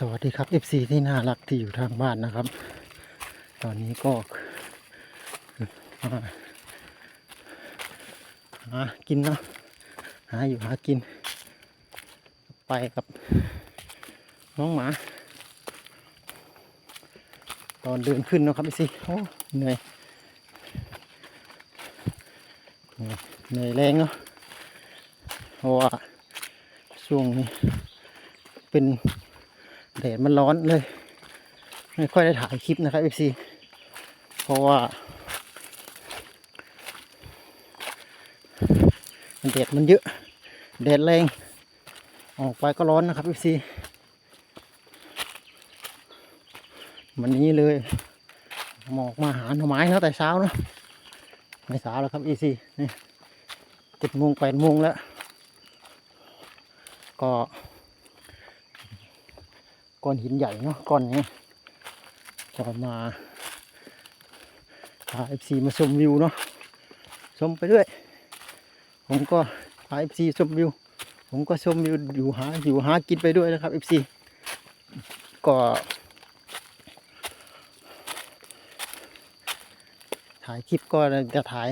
สวัสดีครับ FC ที่น่ารักที่อยู่ทางบ้านนะครับ ตอนนี้ก็หากินเนาะหาอยู่หากิน ไปกับน้องหมา ตอนเดินขึ้นเนาะครับ FC โอ้เหนื่อยเหนื่อยเหนื่อยแรงเนาะเพราะว่าช่วงนี้เป็น แดดมันร้อนเลย ไม่ค่อยได้ถ่ายคลิปนะครับ FC เพราะว่าแดดมันเยอะ แดดแรง ออกไปก็ร้อนนะครับ FC วันนี้เลยหมอกมาหาหน่อไม้นะแต่เช้านะไม่สาวแล้วครับ FC นี่เจ็ดโมงแปดโมงแล้ว ก็ ก้อนหินใหญ่เนาะก้อนนี้จะมาพาเอฟซีมาชมวิวเนาะชมไปเรื่อยผมก็พาเอฟซีชมวิว ผมก็ชมวิวอยู่หาอยู่หากินไปด้วยนะครับเอฟซีก็ถ่ายคลิปก็จะถ่าย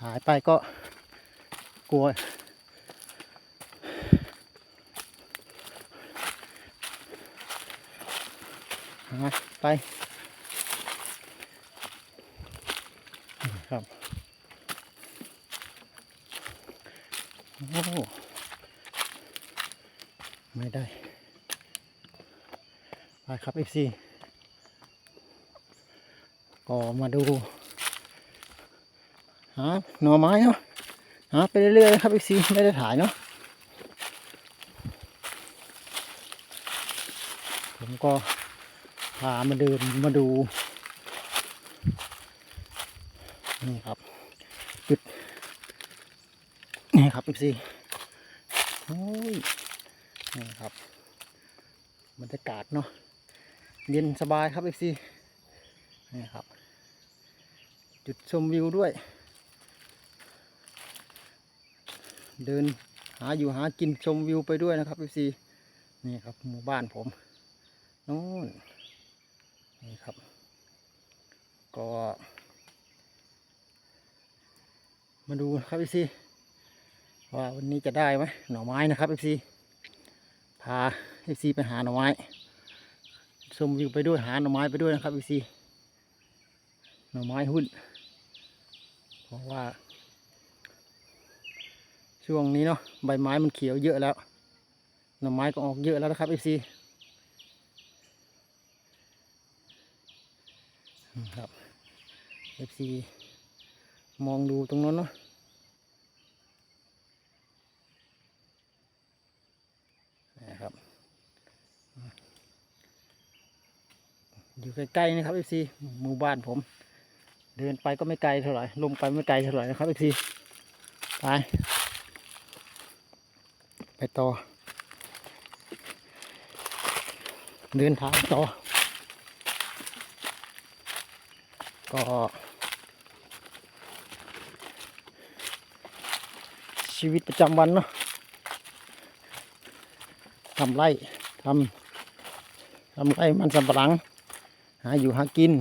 ถ่ายไปก็กลัว มาไปครับโอ้ไม่ได้ ไปครับ FC ก็มาดู หาหน่อไม้เนาะหาไปเรื่อยๆนะครับ FC ไม่ได้ถ่ายเนาะผมก็ พามาเดินมาดู นี่ครับจุดนี่ครับอีกสิโอ้ยนี่ครับบรรยากาศเนาะเย็นสบายครับอีกสินี่ครับ จุดชมวิวด้วย เดินหาอยู่หากินชมวิวไปด้วยนะครับอีกสินี่ครับหมู่บ้านผมนู่น นี่ครับ ก็ มาดูครับพี่ซีว่าวันนี้จะได้ไหมหน่อไม้นะครับพี่ซีพาพี่ซีไปหาหน่อไม้ชมวิวไปด้วยหาหน่อไม้ไปด้วยนะครับพี่ซีหน่อไม้หุ้นเพราะว่า ช่วงนี้เนาะใบไม้มันเขียวเยอะแล้วหน่อไม้ก็ออกเยอะแล้วนะครับพี่ซี ครับ FC มองดูตรงนั้นเนาะนะครับอยู่ใกล้ๆนะครับ FC หมู่บ้านผม เดินไปก็ไม่ไกลเท่าไหร่ลงไปไม่ไกลเท่าไหร่นะครับ FC ไปไปต่อ เดินทางต่อ ก็ชีวิตประจำวันเนาะทำไร่ทำทำไร่มันสำปะหลัง หาอยู่หากิน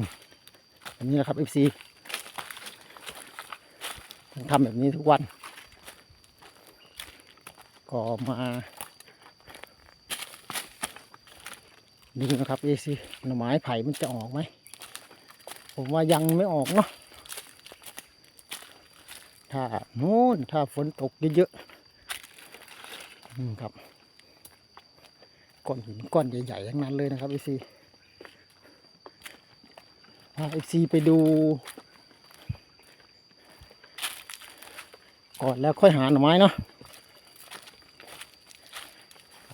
แบบนี้แหละครับ FC ต้องทำแบบนี้ทุกวัน ก็มาดูนะครับ FC หน่อไม้ไผ่มันจะออกไหม ผมว่ายังไม่ออกเนาะถ้าโน่นถ้าฝนตกเยอะๆนี่ครับก้อนหินก้อนใหญ่ๆทั้งนั้นเลยนะครับไอซีพาไอซีไปดู ก่อนแล้วค่อยหาหน่อไม้เนาะ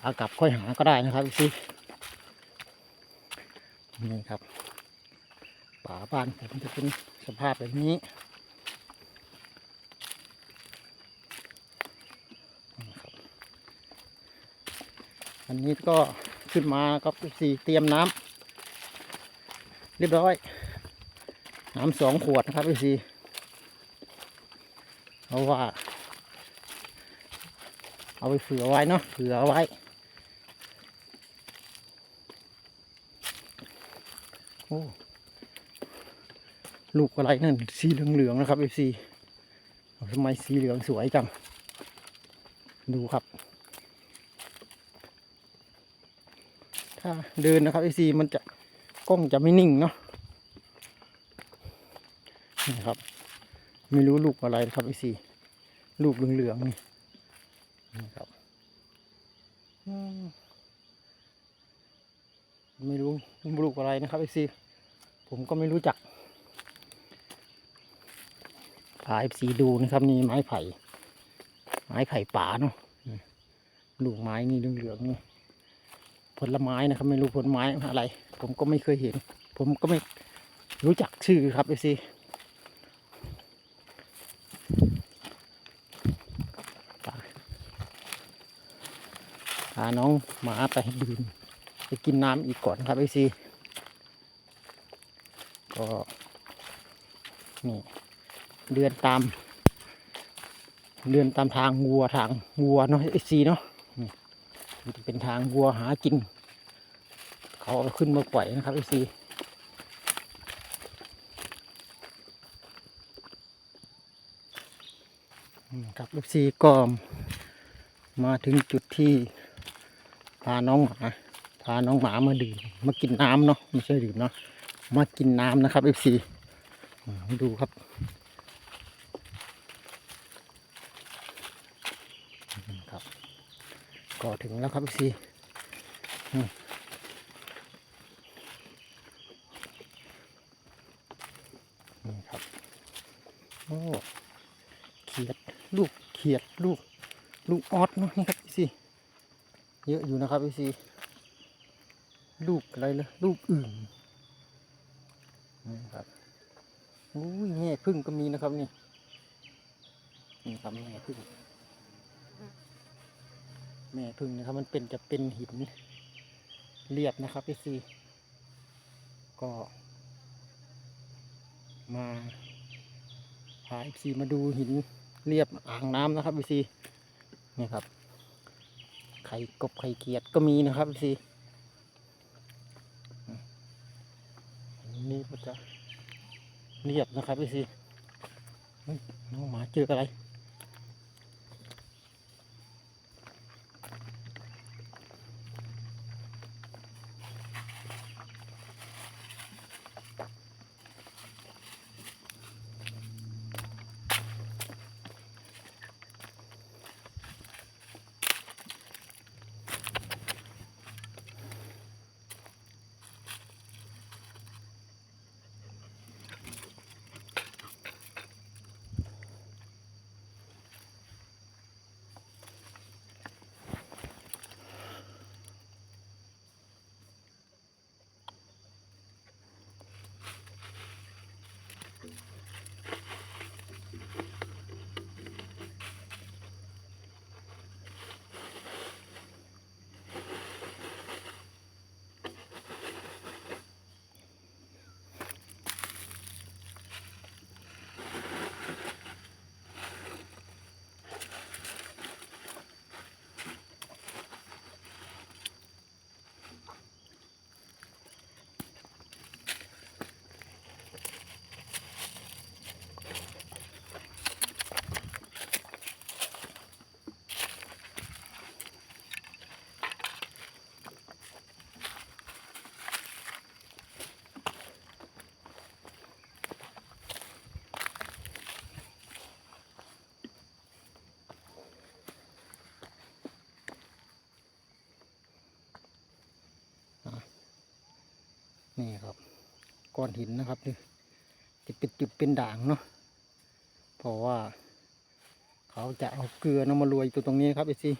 อากลับค่อยหาก็ได้นะครับไอซีนี่ครับาบ้านแต่มันจะเป็นสภาพแบบนี้อันนี้ก็ขึ้นมาก็ไบสี่เตรียมน้ำเรียบร้อย น้ำสองขวดนะครับพี่ซีเอาว่า เอาไปเผื่อไว้เนาะเผื่อไว้โอ้ ลูกอะไรนั่นสีเหลืองๆนะครับเอฟซีทำไมสีเหลืองสวยจัง ดูครับ ถ้าเดินนะครับเอฟซีมันจะกล้องจะไม่นิ่งเนาะนี่ครับ ไม่รู้ลูกอะไรนะครับเอฟซีลูกเหลืองๆนี่นี่ครับไม่รู้ลูกอะไรนะครับเอฟซีผมก็ไม่รู้จักพา เอฟซีดูนะครับนี่ไม้ไผ่ ไม้ไผ่ป่าเนาะนี่ลูกไม้นี่เหลืองๆนี่ผลไม้นะครับ ไม่รู้ผลไม้อะไร ผมก็ไม่เคยเห็น ผมก็ไม่รู้จักชื่อครับเอฟซีพาน้องหมาไปดื่มไปกินน้ำอีกก่อนครับเอฟซีก็นี่ เดินตาม เดินตามทางวัวทางวัวเนาะเอฟซีเนาะมันจะเป็นทางวัวหากิน เขาเอาขึ้นมาปล่อยนะครับไอซีครับลูกซีก็มาถึงจุดที่พาน้องหมาพาน้องหมามาดื่มมากินน้ำเนาะไม่ใช่ดื่มเนาะมากินน้ำนะครับเอฟซีดูครับ ก็ถึงแล้วครับเอฟซีนี่ครับ โอ้เขียดลูกเขียดลูก ลูกออสเนาะนี่ครับพี่ซีเยอะอยู่นะครับพี่ซีลูกอะไรเลยลูกอื่นนี่ครับอุ้ยแม่พึ่งก็มีนะครับนี่นี่ครับแม่พึ่ง แม่พึ่งนะครับ มันเป็นจะเป็นหินเรียบนะครับพี่ซีก็ มาพาเอฟซีมาดูหินเรียบอ่างน้ำนะครับเอฟซีนี่ครับ ไข่กบไข่เกียดก็มีนะครับเอฟซีนี่มันจะเรียบนะครับเอฟซีน้องหมาเจออะไร นี่ครับก้อนหินนะครับนี่จะเป็นจุดเป็นด่างเนาะเพราะว่า เขาจะเอาเกลือน้ำมาโรวยตัวตรงนี้ครับไอซี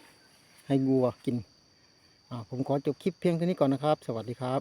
ให้วัวกินอ่าผมขอจบคลิปเพียงเท่านี้ก่อนนะครับ สวัสดีครับ